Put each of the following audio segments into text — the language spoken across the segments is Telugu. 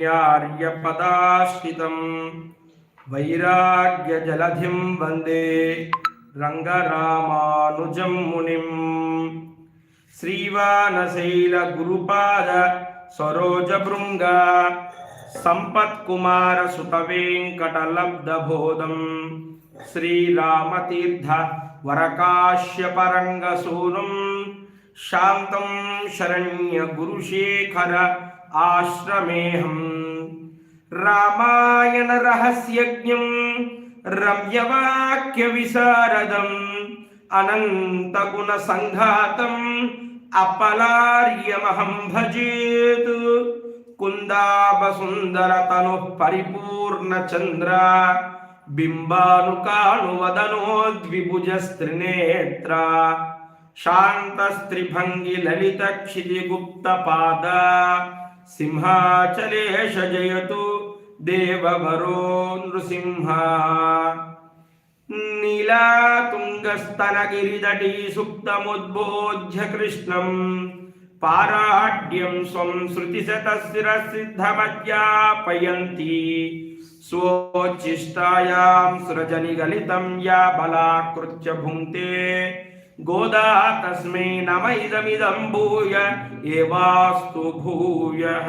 प्यार्यपदाश्रितं वैराग्यजलधिं वंदे रङ्गरामानुजं मुनिं श्रीवानशैलगुरुपादसरोजभृङ्ग सम्पत्कुमारसुतवेङ्कटलब्धबोधं श्रीरामतीर्थवरकाश्यपरङ्गसूनुं शान्तं शरण्यगुरुशेखर आश्रमेऽहम्। రామాయణ రహస్యజ్ఞం రమ్యవాక్య విశారదం అనంతగుణ సంఘాతం అపలార్యమహం భజేత్. కుందాబసుందర తను పరిపూర్ణ చంద్ర బింబానుకాను వదనోద్విభుజస్త్రినేత్ర శాంతస్త్రిభంగి లలిత క్షితిగుప్త పాద సింహాచలేష జయతు. देववरो नृसिंह। नीलातुङ्गस्तनगिरिदटी सुप्तमुद्बोध्य कृष्णम् पाराड्यं स्वं श्रुतिशतशिरसिद्धमध्यापयन्ती। स्वोच्छिष्टायां सृजनिगलितं या बलाकृत्य भुङ्क्ते। गोदा तस्मै नम इदमिदं भूय एवास्तु भूयः।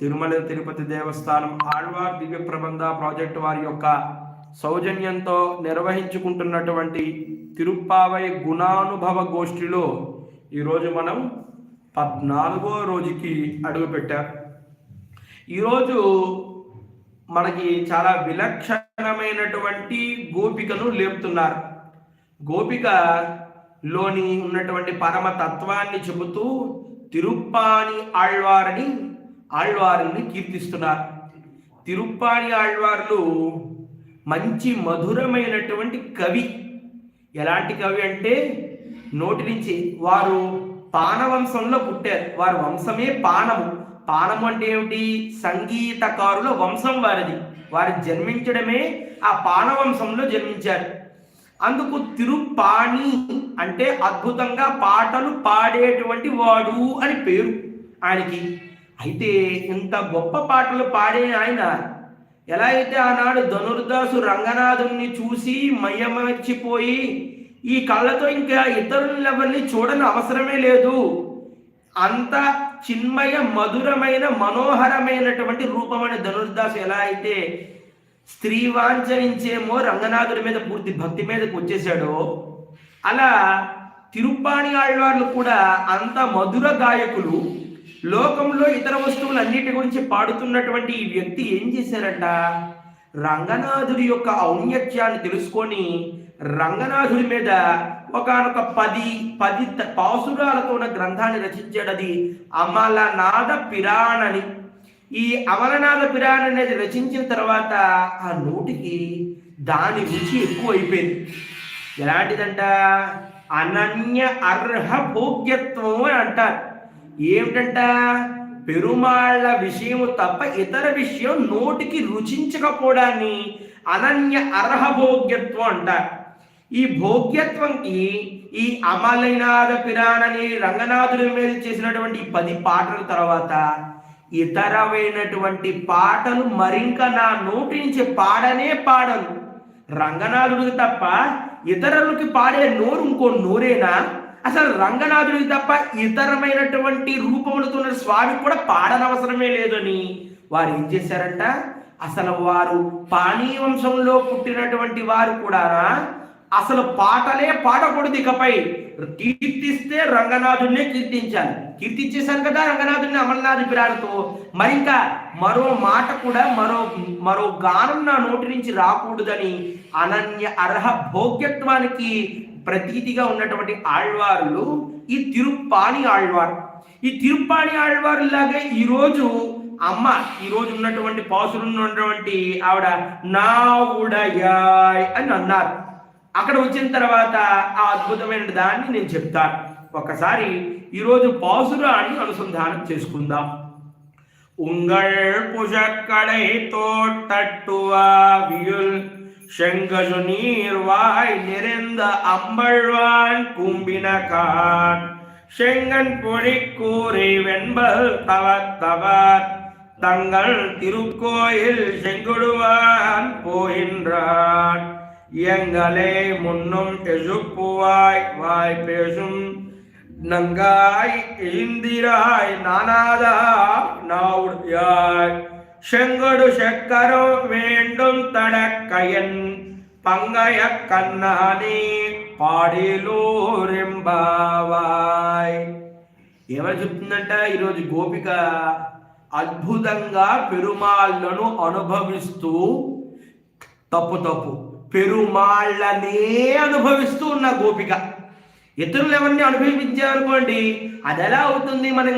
తిరుమల తిరుపతి దేవస్థానం ఆళ్వార్ దివ్య ప్రబంధ ప్రాజెక్టు వారి యొక్క సౌజన్యంతో నిర్వహించుకుంటున్నటువంటి తిరుప్పావై గుణానుభవ గోష్ఠిలో ఈరోజు మనం పద్నాలుగో రోజుకి అడుగుపెట్టాం ఈరోజు మనకి చాలా విలక్షణమైనటువంటి గోపికను లేపుతున్నారు. గోపికలోని ఉన్నటువంటి పరమ తత్వాన్ని చెబుతూ తిరుప్పాని ఆళ్వారని ఆళ్వారుల్ని కీర్తిస్తున్నారు. తిరుప్పాడి ఆళ్వార్లు మంచి మధురమైనటువంటి కవి. ఎలాంటి కవి అంటే నోటి నుంచి వారు పానవంశంలో పుట్టారు. వారి వంశమే పానము. పానము అంటే ఏమిటి? సంగీతకారుల వంశం వారిది. వారు జన్మించడమే ఆ పానవంశంలో జన్మించారు. అందుకు తిరుపాణి అంటే అద్భుతంగా పాటలు పాడేటువంటి వాడు అని పేరు. ఆయనకి అయితే ఇంత గొప్ప పాటలు పాడే ఆయన ఎలా అయితే ఆనాడు ధనుర్దాసు రంగనాథుణ్ణి చూసి మయమర్చిపోయి ఈ కళ్ళతో ఇంకా ఇతరులెవరిని చూడని అవసరమే లేదు. అంత చిన్మయ మధురమైన మనోహరమైనటువంటి రూపమైన ధనుర్దాసు ఎలా అయితే స్త్రీ వాంఛనించేమో రంగనాథుడి మీద పూర్తి భక్తి మీదకి వచ్చేసాడో అలా తిరుప్పాణి ఆళ్వార్లు కూడా అంత మధుర గాయకులు లోకంలో ఇతర వస్తువులన్నిటి గురించి పాడుతున్నటువంటి ఈ వ్యక్తి ఏం చేశారంట? రంగనాథుడి యొక్క ఔన్నత్యాన్ని తెలుసుకొని రంగనాథుడి మీద ఒకనొక పది పది త- పాసురాలతో ఉన్న గ్రంథాన్ని రచించాడు. అది అమలనాథ పిరాణని ఈ అమలనాథ పిరాణ అనేది రచించిన తర్వాత ఆ నోటికి దాని రుచి ఎక్కువ అయిపోయింది ఎలాంటిదంట? అనన్య అర్హ భోగ్యత్వం అని అంటారు. ఏమిటంట? పెరుమాళ్ళ విషయము తప్ప ఇతర విషయం నోటికి రుచించకపోవడాన్ని అనన్య అర్హ భోగ్యత్వం అంటారు ఈ భోగ్యత్వంకి ఈ అమలైనాథ పిరాణని రంగనాథుడి మీద చేసినటువంటి ఈ పది పాటల తర్వాత ఇతరమైనటువంటి పాటలు మరింక నా నోటి నుంచి పాడనే పాడను. రంగనాథుడికి తప్ప ఇతరులకి పాడే నోరు ఇంకో నోరేనా? అసలు రంగనాథుడికి తప్ప ఇతరమైనటువంటి రూపములతో ఉన్న స్వామి కూడా పాడనవసరమే లేదని వారు ఏం చేశారంట? అసలు వారు పాణీ వంశంలో పుట్టినటువంటి వారు కూడా అసలు పాటలే పాడకూడదు ఇకపై. కీర్తిస్తే రంగనాథుడినే కీర్తించాలి. కీర్తించేశాను కదా రంగనాథుడిని అమర్నాథ్ పిరాలతో మరింకా మరో మాట కూడా మరో మరో గానం నా నోటి నుంచి రాకూడదని అనన్య అర్హ భోగ్యత్వానికి ప్రతీతిగా ఉన్నటువంటి ఆళ్వారులు ఈ తిరుప్పాని ఆళ్వారు ఈ తిరుప్పాని ఆళ్వారు లాగే ఈరోజు అమ్మ ఈ రోజు ఉన్నటువంటి పాసులు ఉన్నటువంటి ఆవిడ నా ఉడయాయ్ అని అన్నారు అక్కడ వచ్చిన తర్వాత ఆ అద్భుతమైన దాన్ని నేను చెప్తాను ఒకసారి ఈరోజు పాసురా అని అనుసంధానం చేసుకుందాం உங்கள் புஷக்கடை தோட்டட்டுவாவியுள் செங்கசு நீர்வாய் நிறைந்த அம்பழ்வான் கும்பினகான். செங்கன் பொழி கூறி வெண்பல் தவத்தவர். தங்கள் திருக்கோயில் செங்குடுவான் போகின்றான். எங்களே முன்னும் எசுப்புவாய் வாய் பேசும். நங்காய் இந்திராய் நானாதா நாவுடையாய். செங்கடு செக்கரம் வேண்டும் தடக்கையன் பங்கய கண்ணானே పాడిలోరింబావాయ్ ఏమని చెప్తుందంట ఈరోజు గోపిక అద్భుతంగా పెరుమాళ్లను అనుభవిస్తూ తప్పు తప్పు పెరుమాళ్ళనే అనుభవిస్తూ ఉన్న గోపిక ఇతరులు ఎవరిని అనుభవించారనుకోండి అది ఎలా అవుతుంది మనం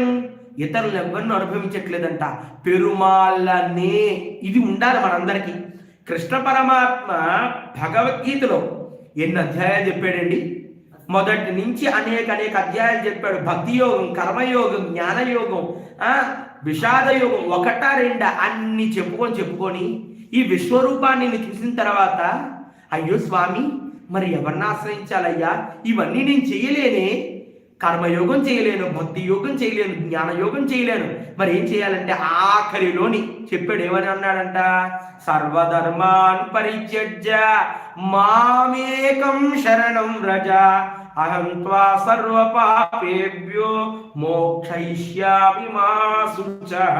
ఇతరులు ఎవరిని అనుభవించట్లేదంట. పెరుమాళ్ళనే. ఇది ఉండాలి మనందరికీ. కృష్ణ పరమాత్మ భగవద్గీతలో ఎన్ని అధ్యాయాలు చెప్పాడండి? మొదటి నుంచి అనేక అనేక అధ్యాయాలు చెప్పాడు. భక్తి యోగం కర్మయోగం జ్ఞానయోగం విషాదయోగం విషాద యోగం ఒకటా రెండా అన్ని చెప్పుకొని చెప్పుకొని ఈ విశ్వరూపాన్ని నేను చూసిన తర్వాత అయ్యో స్వామి మరి ఎవరిని ఆశ్రయించాలయ్యా? ఇవన్నీ నేను చేయలేనే. కర్మయోగం చేయలేను భక్తి యోగం చేయలేను జ్ఞానయోగం చేయలేను. మరి ఏం చేయాలంటే ఆఖరిలోని చెప్పాడు ఏమని అన్నాడంట? సర్వధర్మాన్ పరిత్యజ్య మామేకం శరణం రజ అహం త్వా సర్వ పాపేభ్యో మోక్షయిష్యామి మా శుచః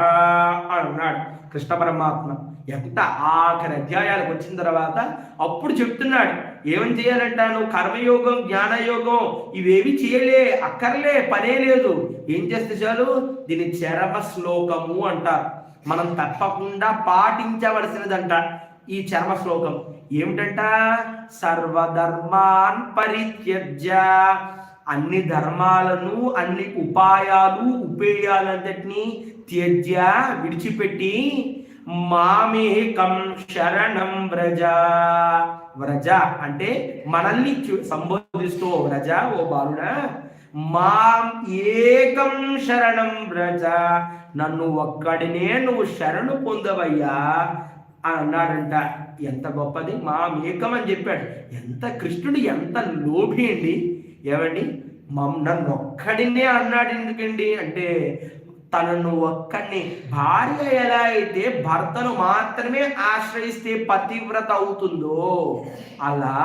అన్నాడు కృష్ణ పరమాత్మ. ఎంత ఆఖరి అధ్యాయాలకు వచ్చిన తర్వాత అప్పుడు చెప్తున్నాడు ఏమని చేయాలంటాను? కర్మయోగం జ్ఞానయోగం ఇవేవి చేయలే అక్కర్లే పనే లేదు. ఏం చేస్తే చాలు? దీని చరమ శ్లోకము అంటారు. మనం తప్పకుండా పాటించవలసినదంట ఈ చర్మ శ్లోకం. ఏమిటంట? సర్వధర్మాన్ పరిత్యజ్య అన్ని ధర్మాలను అన్ని ఉపాయాలు ఉపేయాలంతటినీ త్యజ్య విడిచిపెట్టి మామేకం శరణం వ్రజ. వ్రజ అంటే మనల్ని సంబోధిస్తూ "ఓ వ్రజ ఓ బాలుడ. మాం ఏకం శరణం వ్రజ. నన్ను ఒక్కడినే నువ్వు శరణు పొందవయ్యా అని అన్నాడంట ఎంత గొప్పది. మా ఏకం అని చెప్పాడు. ఎంత కృష్ణుడు ఎంత లోభి అండి. ఏమండి? మమ్ నన్ను ఒక్కడినే అన్నాడు ఎందుకండి? అంటే తనను ఒక్కడిని భార్య ఎలా అయితే భర్తను మాత్రమే ఆశ్రయిస్తే పతివ్రత అవుతుందో అలా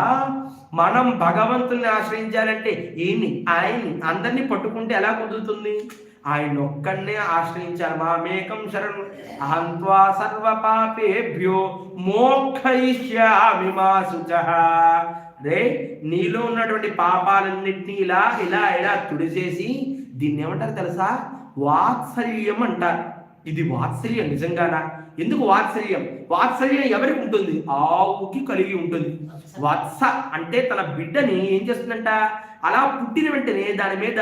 మనం భగవంతుని ఆశ్రయించాలంటే ఈయన్ని ఆయన్ని అందరినీ పట్టుకుంటే ఎలా కుదురుతుంది? ఆయన ఒక్కడినే ఆశ్రయించాలి. మా మేకం శరణు. అహంత్వా సర్వ పాపేభ్యో మోక్షయిష్యామి మా రే నీలో ఉన్నటువంటి పాపాలన్నింటినీ ఇలా ఇలా ఇలా తుడిచేసి దీన్ని ఏమంటారు తెలుసా? వాత్సల్యం అంటారు ఇది వాత్సల్యం నిజంగానా? ఎందుకు వాత్సల్యం? వాత్సల్యం ఎవరికి ఉంటుంది? ఆవుకి కలిగి ఉంటుంది. వత్స అంటే తన బిడ్డని ఏం చేస్తుందంట? అలా పుట్టిన వెంటనే దాని మీద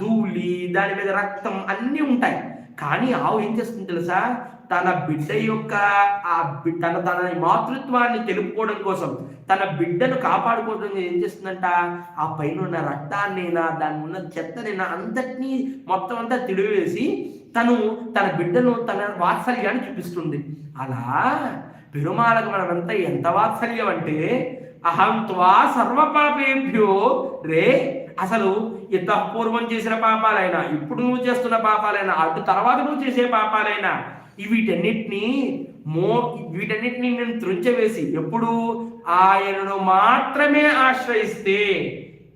ధూళి దాని మీద రక్తం అన్నీ ఉంటాయి. కానీ ఆవు ఏం చేస్తుంది తెలుసా? తన బిడ్డ యొక్క ఆ తన తన మాతృత్వాన్ని తెలుపుకోవడం కోసం తన బిడ్డను కాపాడుకోవడం ఏం చేస్తుందంట? ఆ పైన ఉన్న రక్తాన్నైనా దాని ఉన్న చెత్తనైనా అంతటినీ మొత్తం అంతా తిడివేసి తను తన బిడ్డను తన వాత్సల్యాన్ని చూపిస్తుంది. అలా పెరుమాలకు మనమంతా ఎంత వాత్సల్యం అంటే అహం త్వా సర్వపాపేభ్యో రే అసలు ఇంత పూర్వం చేసిన పాపాలైనా ఇప్పుడు నువ్వు చేస్తున్న పాపాలైనా అటు తర్వాత నువ్వు చేసే పాపాలైనా వీటన్నిటిని మో వీటన్నిటిని నేను త్రుంచవేసి ఎప్పుడు ఆయనను మాత్రమే ఆశ్రయిస్తే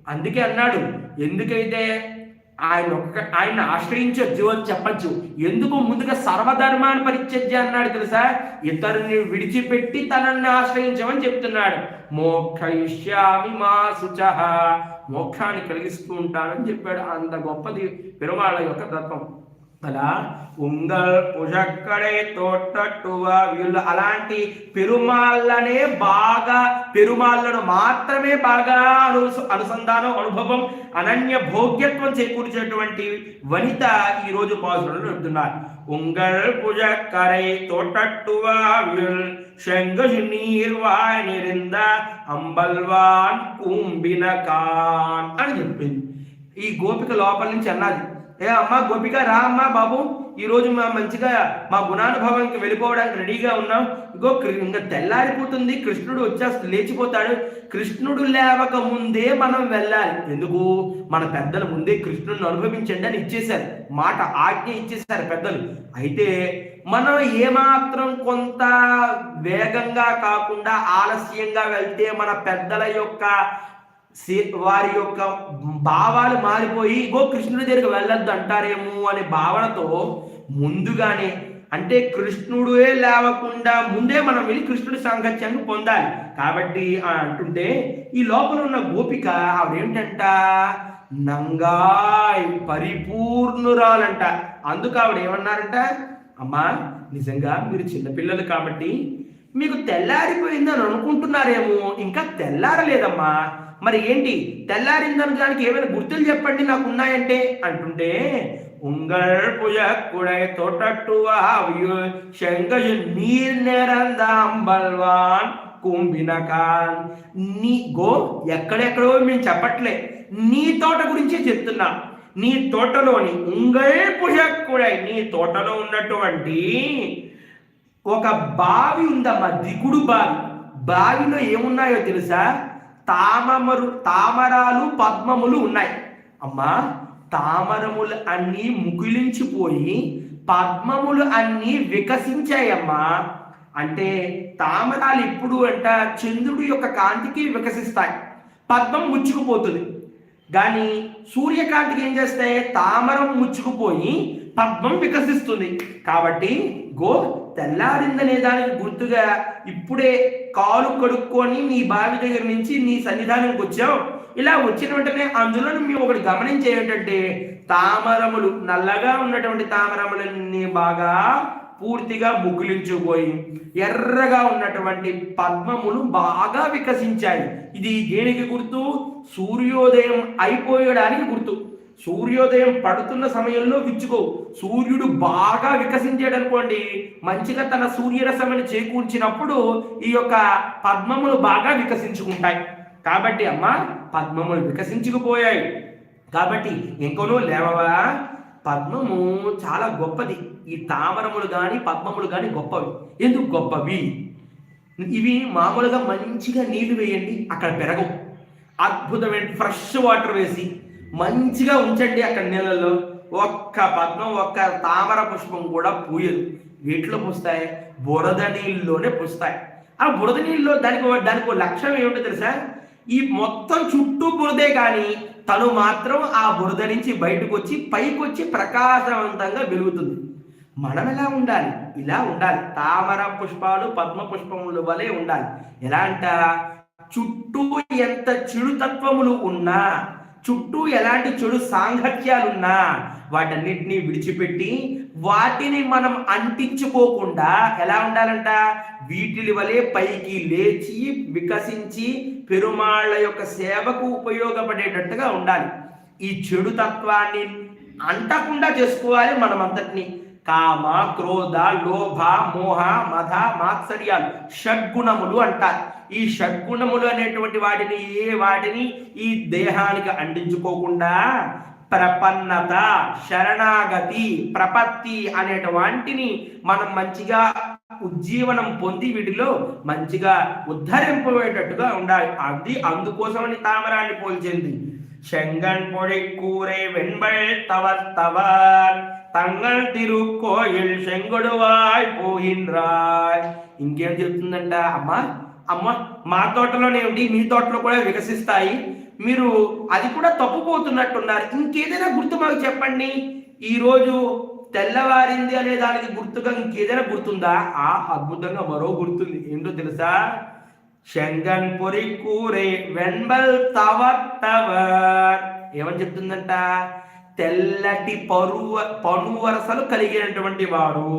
అందుకే అన్నాడు ఎందుకైతే ఆయన ఒక్క ఆయన ఆశ్రయించొచ్చు అని చెప్పచ్చు ఎందుకు ముందుగా సర్వధర్మాన్ని పరిత్యజ్య అన్నాడు తెలుసా? ఇతరుని విడిచిపెట్టి తనని ఆశ్రయించమని చెప్తున్నాడు. మోక్షయిష్యామి మా శుచ. మోక్షాన్ని కలిగిస్తూ ఉంటానని చెప్పాడు. అంత గొప్పది పెరుమాళ యొక్క తత్వం. అలా ఉంగల్ పుషక్కడే తోటట్టువ? వీళ్ళు అలాంటి పెరుమాళ్ళనే బాగా పెరుమాళ్ళను మాత్రమే బాగా అను అనుసంధానం అనుభవం అనన్య భోగ్యత్వం చేకూర్చేటువంటి వనిత ఈరోజు రోజు పాసులను చెప్తున్నారు ఉంగల్ పుజక్కరై తోటట్టువ? వీల్ శంగజు నిరింద అంబల్వాన్ కుంభిన కాన్ అని చెప్పింది. ఈ గోపిక లోపల నుంచి అన్నది. ఏ అమ్మా గోపిక రా అమ్మా బాబు. ఈ రోజు మా మంచిగా మా గుణానుభవానికి వెళ్ళిపోవడానికి రెడీగా ఉన్నాం. ఇంకో ఇంకా తెల్లారిపోతుంది. కృష్ణుడు వచ్చేస్తే లేచిపోతాడు. కృష్ణుడు లేవక ముందే మనం వెళ్ళాలి. ఎందుకు? మన పెద్దలు ముందే కృష్ణుడిని అనుభవించండి అని ఇచ్చేశారు. మాట ఆజ్ఞ ఇచ్చేశారు పెద్దలు. అయితే మనం ఏమాత్రం కొంత వేగంగా కాకుండా ఆలస్యంగా వెళ్తే మన పెద్దల యొక్క వారి యొక్క భావాలు మారిపోయి గో కృష్ణుడి దగ్గరికి వెళ్ళొద్దు అంటారేమో అనే భావనతో ముందుగానే అంటే కృష్ణుడే లేవకుండా ముందే మనం వెళ్ళి కృష్ణుడి సాంగత్యాన్ని పొందాలి. కాబట్టి అంటుంటే ఈ లోపల ఉన్న గోపిక ఆవిడేంటంట? నంగాయ్ పరిపూర్ణురాలంట. అందుకు ఆవిడ ఏమన్నారంట? అమ్మా నిజంగా మీరు చిన్నపిల్లలు కాబట్టి మీకు తెల్లారిపోయిందని అనుకుంటున్నారేమో ఇంకా తెల్లారలేదమ్మా. మరి ఏంటి? తెల్లారిందనడానికి ఏమైనా గుర్తులు చెప్పండి నాకు ఉన్నాయంటే అంటుంటే உங்கள் புயக்குடை தொட்டட்டுவாவியு செங்கையில் நீர் நிறந்த அம்பல்வான் కుంభినకాన్. నీ గో ఎక్కడెక్కడో మేము చెప్పట్లే. నీ తోట గురించే చెప్తున్నా. నీ తోటలోని ఉంగల్ కూడా నీ తోటలో ఉన్నటువంటి ఒక బావి ఉందమ్మా దిగుడు బావి. బావిలో ఏమున్నాయో తెలుసా? తామమరు తామరాలు పద్మములు ఉన్నాయి. అమ్మా తామరములు అన్నీ ముగిలించిపోయి పద్మములు అన్నీ వికసించాయమ్మా. అంటే తామరాలు ఇప్పుడు అంట చంద్రుడి యొక్క కాంతికి వికసిస్తాయి. పద్మం ముచ్చుకుపోతుంది. కానీ సూర్యకాంతికి ఏం చేస్తాయి? తామరం ముచ్చుకుపోయి పద్మం వికసిస్తుంది. కాబట్టి గో తెల్లారిందనే దానికి గుర్తుగా ఇప్పుడే కాలు కడుక్కొని నీ బావి దగ్గర నుంచి నీ సన్నిధానానికి వచ్చావు. ఇలా వచ్చిన వెంటనే అందులో మేము ఒకటి గమనించే ఏంటంటే తామరములు నల్లగా ఉన్నటువంటి తామరములన్నీ బాగా పూర్తిగా ముగ్గులించుపోయి ఎర్రగా ఉన్నటువంటి పద్మములు బాగా వికసించాయి. ఇది దేనికి గుర్తు? సూర్యోదయం అయిపోయడానికి గుర్తు. సూర్యోదయం పడుతున్న సమయంలో విచ్చుకో. సూర్యుడు బాగా వికసించాడు అనుకోండి మంచిగా తన సూర్యరసమని చేకూర్చినప్పుడు ఈ యొక్క పద్మములు బాగా వికసించుకుంటాయి. కాబట్టి అమ్మ పద్మములు వికసించుకుపోయాయి. కాబట్టి ఇంకొను లేవవా? పద్మము చాలా గొప్పది. ఈ తామరములు కానీ పద్మములు కానీ గొప్పవి. ఎందుకు గొప్పవి? ఇవి మామూలుగా మంచిగా నీళ్ళు వేయండి అక్కడ పెరగవు. అద్భుతమైన ఫ్రెష్ వాటర్ వేసి మంచిగా ఉంచండి అక్కడ నీళ్ళల్లో. ఒక్క పద్మం ఒక్క తామర పుష్పం కూడా పూయదు. వీటిలో పూస్తాయి బురద నీళ్ళలోనే పూస్తాయి. ఆ బురద నీళ్ళలో దానికి దానికి ఒక లక్ష్యం ఏమిటో తెలుసా? ఈ మొత్తం చుట్టూ బురదే కానీ తను మాత్రం ఆ బురద నుంచి బయటకు వచ్చి పైకి వచ్చి ప్రకాశవంతంగా వెలుగుతుంది. మనం ఎలా ఉండాలి? ఇలా ఉండాలి. తామర పుష్పాలు పద్మ పుష్పములు వలె ఉండాలి. ఎలా అంట చుట్టూ ఎంత చిడుతత్వములు ఉన్నా చుట్టూ ఎలాంటి చెడు సాంగత్యాలున్నా వాటన్నిటిని విడిచిపెట్టి వాటిని మనం అంటించుకోకుండా ఎలా ఉండాలంట? వీటిని వలె పైకి లేచి వికసించి పెరుమాళ్ళ యొక్క సేవకు ఉపయోగపడేటట్టుగా ఉండాలి. ఈ చెడు తత్వాన్ని అంటకుండా చేసుకోవాలి మనం కామ క్రోధ లోభ మోహ మధ మాత్సర్యాలు షడ్గుణములు అంటారు. ఈ షడ్గుణములు అనేటువంటి వాటిని ఏ వాటిని? ఈ దేహానికి అండించుకోకుండా ప్రపన్నత శరణాగతి ప్రపత్తి అనేటువంటిని మనం మంచిగా ఉజ్జీవనం పొంది వీటిలో మంచిగా ఉద్ధరింపబడేటట్టుగా ఉండాలి. అది అందుకోసమని తామరాన్ని పోల్చింది. శంగన్ పొడి కూరే వెన్బల్ తవర్ తవర్ తங்கள் తిరుక్కోయిల్ పోయిన్ రాయ్ ఇంకేం చెప్తుందంట అమ్మ అమ్మ మా తోటలోనే ఉండి మీ తోటలో కూడా వికసిస్తాయి మీరు అది కూడా తప్పుపోతున్నట్టున్నారు ఇంకేదైనా గుర్తు మాకు చెప్పండి ఈరోజు తెల్లవారింది అనే దానికి గుర్తుగా ఇంకేదైనా గుర్తుందా ఆ అద్భుతంగా మరో గుర్తుంది ఏంటో తెలుసా శంగన్ పొరి కూరే వెన్బల్ తవర్ టవర్ ఏమని చెప్తుందంట తెల్లటి పరువ పను వరసలు కలిగినటువంటి వారు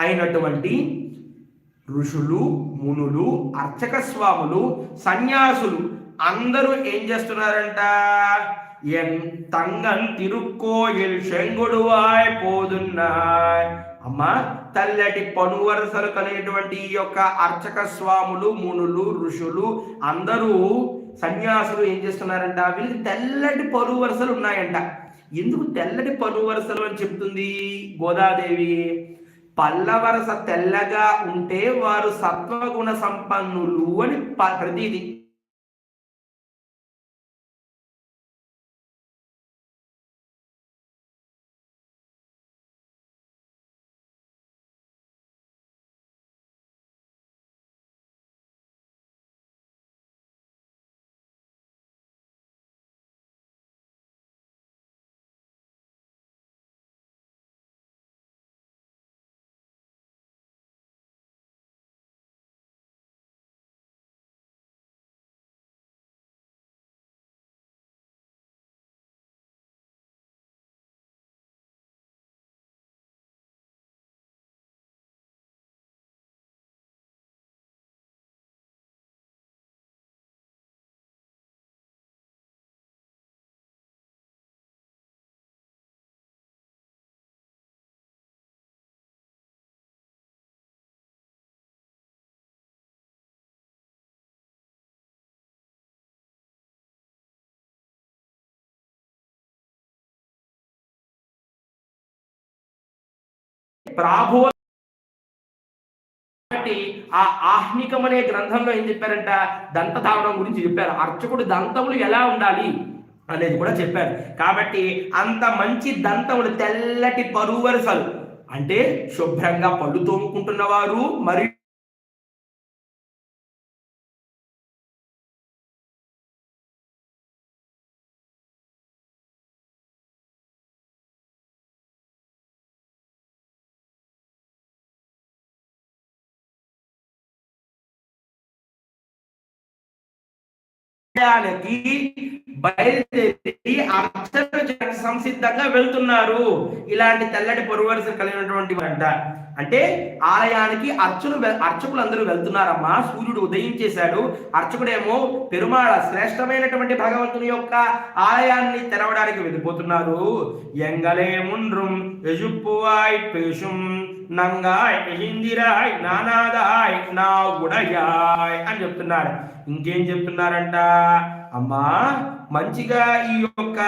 అయినటువంటి ఋషులు మునులు అర్చక స్వాములు సన్యాసులు అందరూ ఏం చేస్తున్నారంట? ఎన్ తంగన్ తిరుక్కోయిల్ శంగుడువాయ్ పోదున్నాయ్. అమ్మా తెల్లటి పను వరసలు కలిగినటువంటి ఈ యొక్క అర్చక స్వాములు మునులు ఋషులు అందరూ సన్యాసులు ఏం చేస్తున్నారంట? వీళ్ళకి తెల్లటి పరు వరసలు ఉన్నాయంట. ఎందుకు తెల్లటి పను వరుసలు అని చెప్తుంది గోదాదేవి? పల్లవరస తెల్లగా ఉంటే వారు సత్వగుణ సంపన్నులు అని ప్రతిది. ప్రాభో ఆ ఆహ్నికం అనే గ్రంథంలో ఏం చెప్పారంట? దంత తాగడం గురించి చెప్పారు. అర్చకుడు దంతములు ఎలా ఉండాలి అనేది కూడా చెప్పారు. కాబట్టి అంత మంచి దంతములు తెల్లటి పరువరసలు. అంటే శుభ్రంగా పళ్ళు తోముకుంటున్నవారు మరియు చేయడానికి బయలుదేరి అర్చన సంసిద్ధంగా వెళ్తున్నారు. ఇలాంటి తెల్లటి పొరువరుస కలిగినటువంటి అంట అంటే ఆలయానికి అర్చులు అర్చకులు అందరూ వెళ్తున్నారమ్మా. సూర్యుడు ఉదయించేశాడు. అర్చకుడేమో పెరుమాళ శ్రేష్టమైనటువంటి భగవంతుని యొక్క ఆలయాన్ని తెరవడానికి వెళ్ళిపోతున్నారు. ఎంగలే ముండ్రుం ఎజుప్పువాయ్ పేషుం. నంగాయ్ హిందిరాయ్ నానాదాయ్ నా ఉడయాయ్ అని చెప్తున్నాడు ఇంకేం చెప్తున్నారంట? అమ్మా మంచిగా ఈ యొక్క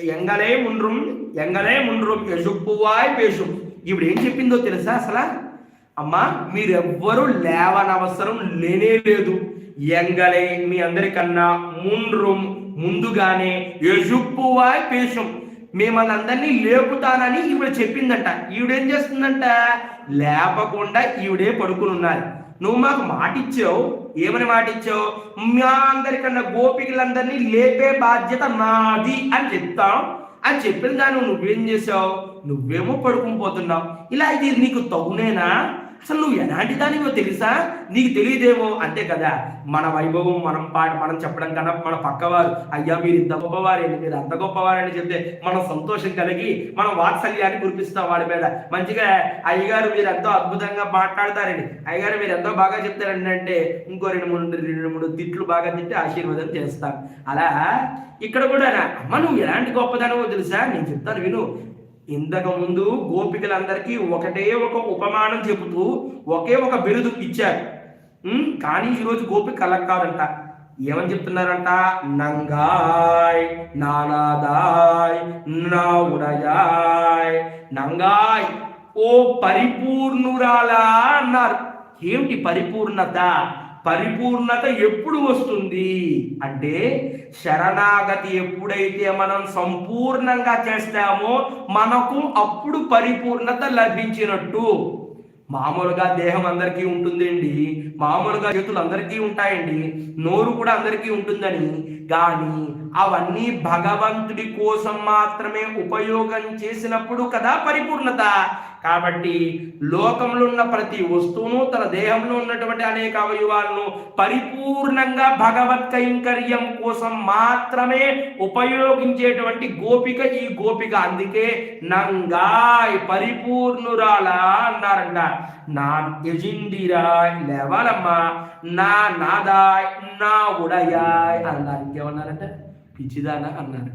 ఎంగలే ముండ్రుం ఎంగలే ముండ్రుం ఎసుప్పువాయ్ పేషుం. ఇప్పుడు ఏం చెప్పిందో తెలుసా అసలు? అమ్మా మీరెవ్వరూ లేవనవసరం లేనే లేదు. ఎంగలే మీ అందరికన్నా ముండ్రుం ముందుగానే ఎజుప్పువాయ్ పేషం. మిమ్మల్ని అందరినీ లేపుతానని ఈవిడ చెప్పిందంట. ఈవిడేం చేస్తుందంట? లేపకుండా ఈవిడే పడుకుని ఉన్నారు నువ్వు మాకు మాట ఇచ్చావు ఏమని మాట ఇచ్చావు మా అందరికన్నా గోపికలందరినీ లేపే బాధ్యత నాది అని చెప్తాం. అని చెప్పిన దాన్ని నువ్వేం చేసావు నువ్వేమో పడుకుని పోతున్నావు. ఇలా ఇది నీకు తగునేనా? అసలు నువ్వు ఎలాంటి దానివో తెలుసా? నీకు తెలియదేమో? అంతే కదా. మన వైభవం మనం పాట మనం చెప్పడం కన్నా మన పక్కవారు అయ్యా మీరు ఇంత గొప్పవారని మీరు అంత గొప్పవారని చెప్తే మనం సంతోషం కలిగి మనం వాత్సల్యాన్ని కురిపిస్తాం వాడి మీద. మంచిగా అయ్యగారు మీరు ఎంతో అద్భుతంగా మాట్లాడతారండి. అయ్యగారు మీరు ఎంతో బాగా చెప్తారండి అంటే ఇంకో రెండు మూడు రెండు మూడు తిట్లు బాగా తిట్టి ఆశీర్వాదం చేస్తాం. అలా ఇక్కడ కూడా అమ్మ నువ్వు ఎలాంటి గొప్పదనవో తెలుసా? నేను చెప్తాను విను. ఇంతకు ముందు గోపికలందరికీ ఒకటే ఒక ఉపమానం చెబుతూ ఒకే ఒక బిరుదు ఇచ్చారు. కానీ ఈరోజు గోపిక అలా కాదంట. ఏమని చెప్తున్నారంట? నంగాయ్ నానాదాయ్ నా ఉడయాయ్ నంగాయ్ ఓ పరిపూర్ణురాలా అన్నారు. ఏమిటి పరిపూర్ణత? పరిపూర్ణత ఎప్పుడు వస్తుంది? అంటే శరణాగతి ఎప్పుడైతే మనం సంపూర్ణంగా చేస్తామో మనకు అప్పుడు పరిపూర్ణత లభించినట్టు. మామూలుగా దేహం అందరికీ ఉంటుందండి. మామూలుగా చేతులు అందరికీ ఉంటాయండి. నోరు కూడా అందరికీ ఉంటుందని. కానీ అవన్నీ భగవంతుడి కోసం మాత్రమే ఉపయోగం చేసినప్పుడు కదా పరిపూర్ణత. కాబట్టి లోకంలో ఉన్న ప్రతి వస్తువును తన దేహంలో ఉన్నటువంటి అనేక అవయవాలను పరిపూర్ణంగా భగవత్ కైంకర్యం కోసం మాత్రమే ఉపయోగించేటువంటి గోపిక ఈ గోపిక. అందుకే నంగా పరిపూర్ణురాలా అన్నారంట. నా యజిందిరాయ్ లేవాలమ్మా. నా నాదాయ్ నా ఉడయాయ్ అన్నారు ఇంకేమన్నారంటే? పిచ్చిదానా అన్నారు.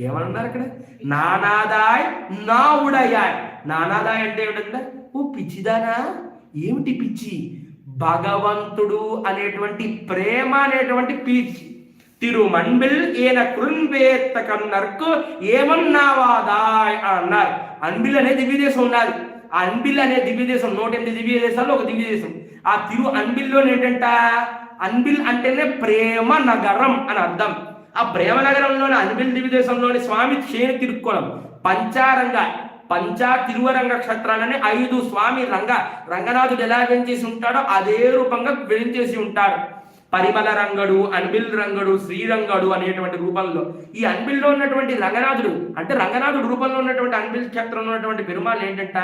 ఏమన్నారు అక్కడ? నానాదాయ్ నా నానాదాయ్ అంటే ఏమిటంటే ఓ పిచ్చిదానా? ఏమిటి పిచ్చి? భగవంతుడు అనేటువంటి ప్రేమ అనేటువంటి పిచ్చి. తిరుమన్బిల్ ఈయన కృన్వేత్త కన్నర్కు ఏమన్నావాదాయ్ అన్నారు. అన్బిల్ అనే దివ్య దేశం ఉన్నది. ఆ అన్బిల్ అనే దివ్య దేశం నూట ఎనిమిది దివ్య దేశాల్లో ఒక దివ్య దేశం ఆ తిరు అన్బిల్లోనేటంట? అన్బిల్ అంటేనే ప్రేమ నగరం అని అర్థం. ఆ ప్రేమ నగరంలోని అన్బిల్ దివ్య దేశంలోని స్వామి చేను తిరుక్కోణం పంచారంగ పంచా తిరువరంగ క్షేత్రాలని ఐదు స్వామి రంగ రంగనాథుడు ఎలా వెంచేసి ఉంటాడో అదే రూపంగా వెంచేసి ఉంటాడు. పరిమళ రంగడు అన్బిల్ రంగడు శ్రీరంగడు అనేటువంటి రూపంలో ఈ అన్బిల్లో ఉన్నటువంటి రంగనాథుడు అంటే రంగనాథుడు రూపంలో ఉన్నటువంటి అన్బిల్ క్షేత్రంలో ఉన్నటువంటి పెరుమాళ్ళు ఏంటంట?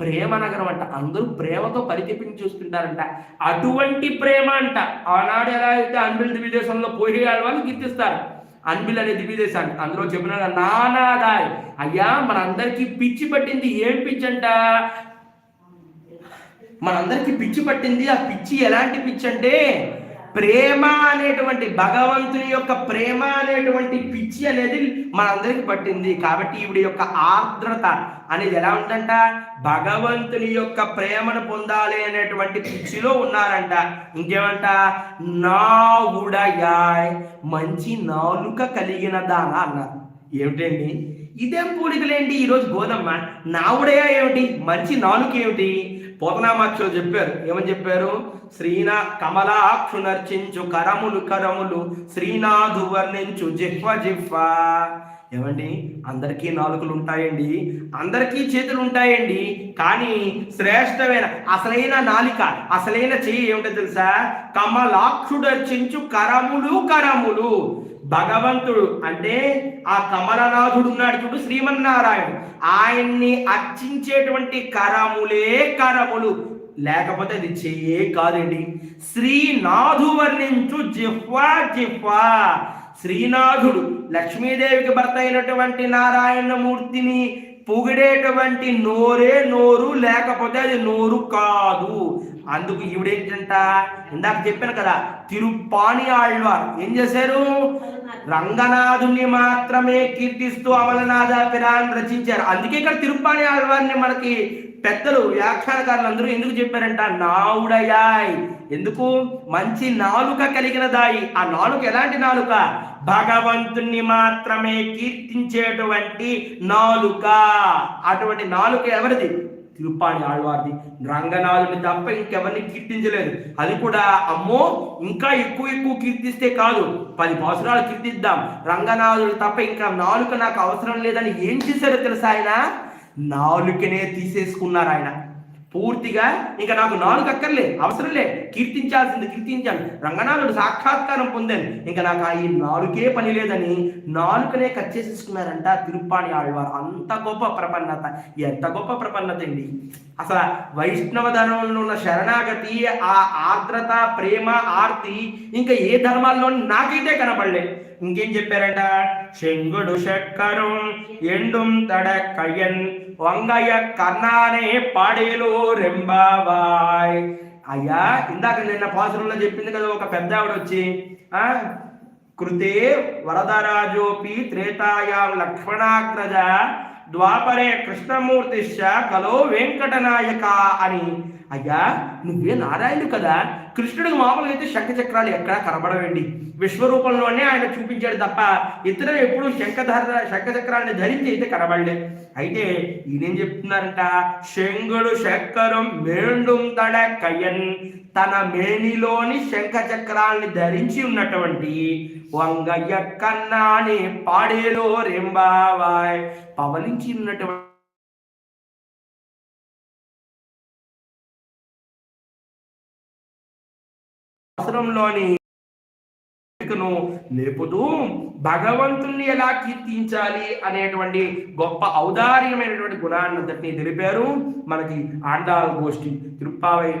ప్రేమ నగరం అంట. అందరూ ప్రేమతో పరితపించి చూస్తుంటారంట. అటువంటి ప్రేమ అంట. ఆనాడు ఎలా అయితే అన్బిల్ దివిదేశంలో పోయి వాళ్ళు కీర్తిస్తారు. అన్బిల్ అనే దివిదేశాన్ని అందులో చెప్పిన నానాదాయ్. అయ్యా మనందరికీ పిచ్చి పట్టింది ఏం పిచ్చి అంట? మనందరికీ పిచ్చి పట్టింది ఆ పిచ్చి ఎలాంటి పిచ్చి అంటే ప్రేమ అనేటువంటి భగవంతుని యొక్క ప్రేమ అనేటువంటి పిచ్చి అనేది మనందరికి పట్టింది. కాబట్టి ఈవిడ యొక్క ఆర్ద్రత అనేది ఎలా ఉందంట? భగవంతుని యొక్క ప్రేమను పొందాలి అనేటువంటి పిచ్చిలో ఉన్నారంట. ఇంకేమంట? నావుడయాయ్ మంచి నాలుక కలిగిన దాన అన్నారు. ఏమిటండి? ఇదేం పూలికలేంటి? ఈరోజు గోదమ్మ నావుడయా ఏమిటి? మంచి నాలుక ఏమిటి పోతనామాక్షులు చెప్పారు. ఏమని చెప్పారు? శ్రీనా కమలాక్షు నర్చించు కరములు కరములు శ్రీనాథు వర్ణించు జిహ్వ జిహ్వ. ఏమండి? అందరికీ నాలుకలు ఉంటాయండి అందరికీ చేతులు ఉంటాయండి కానీ శ్రేష్టమైన అసలైన నాలిక అసలైన చెయ్యి ఏమిటో తెలుసా? కమలాక్షుడర్చించు కరములు కరములు. భగవంతుడు అంటే ఆ కమలనాథుడు ఉన్నాడు చూడు శ్రీమన్నారాయణుడు. ఆయన్ని అర్చించేటువంటి కరములే కరములు. లేకపోతే అది చెయ్యే కాదండి. శ్రీనాథు వర్ణించు జిహ్వా జిహ్వా. శ్రీనాథుడు లక్ష్మీదేవికి భర్త అయినటువంటి నారాయణమూర్తిని పొగిడేటువంటి నోరే నోరు లేకపోతే అది నోరు కాదు. అందుకు ఈవిడేంటంట ఇందాక చెప్పాను కదా తిరుపాణి ఆళ్వార్ ఏం చేశారు? రంగనాథుని మాత్రమే కీర్తిస్తూ అమలనాథ పిరాన్ రచించారు. అందుకే ఇక్కడ తిరుప్పాణి ఆళ్వార్ని మనకి పెద్దలు వ్యాఖ్యానకారులు అందరూ ఎందుకు చెప్పారంట? నావుడయాయ్ ఎందుకు? మంచి నాలుక కలిగిన దాయి ఆ నాలుక ఎలాంటి నాలుక? భగవంతుణ్ణి మాత్రమే కీర్తించేటువంటి నాలుక. అటువంటి నాలుక ఎవరిది? తిరుపాణి ఆళ్వారిది. రంగనాథుని తప్ప ఇంకెవరిని కీర్తించలేదు. అది కూడా అమ్మో ఇంకా ఎక్కువ ఎక్కువ కీర్తిస్తే కాదు. పది పాసురాలు కీర్తిద్దాం. రంగనాథుడు తప్ప ఇంకా నాలుక నాకు అవసరం లేదని ఏం చేశారో తెలుసా ఆయన? నాలుకనే తీసేసుకున్నారు ఆయన. పూర్తిగా ఇంకా నాకు నాలుగు అక్కర్లే అవసరం లే కీర్తించాల్సింది కీర్తించాను రంగనాథుడు సాక్షాత్కారం పొందాను. ఇంకా నాకు ఈ నాలుగే పని లేదని నాలుకనే కట్ చేసేసుకున్నారంట తిరుప్పాణి ఆళ్వారు. అంత గొప్ప ప్రపన్నత. ఎంత గొప్ప ప్రపన్నత అండి. అసలు వైష్ణవ ధర్మంలో ఉన్న శరణాగతి ఆ ఆర్ద్రత ప్రేమ ఆర్తి ఇంకా ఏ ధర్మాల్లో నాకైతే కనపడలే. ఇంకేం చెప్పారంట? శంగుడు చక్కరం ఎండుం తడక్కయ్యన్ వంగయ్య కన్నానే పాడేలో రెంబావాయ్ అయ్యా ఇందాక నిన్న పాసురంలో చెప్పింది కదా ఒక పెద్ద ఆవిడ వచ్చి ఆ కృతే వరదరాజోపి త్రేతాయాం లక్ష్మణాగ్రజ ద్వాపరే కృష్ణమూర్తిశ్చ కలో వెంకటనాయక అని. అయ్యా నువ్వే నారాయణుడు కదా కృష్ణుడికి మామూలుగా అయితే శంఖ చక్రాలు ఎక్కడా కనబడవండి. విశ్వరూపంలోనే ఆయన చూపించాడు తప్ప ఇతరులు ఎప్పుడు శంఖధర శంఖ చక్రాన్ని ధరించి అయితే కనబడలేదు. అయితే ఈయనేం చెప్తున్నారంట? శంగుడు శంకరం మేండుం తడ కయన్ తన మేనిలోని శంఖ చక్రాల్ని ధరించి ఉన్నటువంటి వంగయ్య కన్నాని పాడేలో రెంబావాయ్ పవలించి ఉన్నటువంటి అవసరంలోని ను లేపుతూ భగవంతుణ్ణి ఎలా కీర్తించాలి అనేటువంటి గొప్ప ఔదార్యమైనటువంటి గుణాన్నంతటిని తెలిపారు. మనకి ఆండాల గోష్ఠి తిరుప్పావై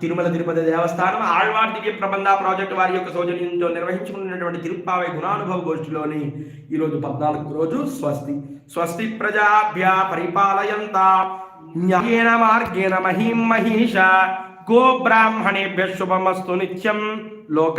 తిరుమల తిరుపతి దేవస్థానం ఆళ్వార్ దివ్య ప్రబంధ ప్రాజెక్ట్ వారి యొక్క సౌజన్యంతో నిర్వహించుకున్నటువంటి తిరుప్పావై గుణానుభవ గోష్ఠిలోని ఈరోజు పద్నాలుగు రోజు స్వస్తి. స్వస్తి ప్రజాభ్య పరిపాలయంత న్యాయేన మార్గేణ మహీం మహిష గో బ్రాహ్మణేభ్య శుభమస్తు నిత్యం లోక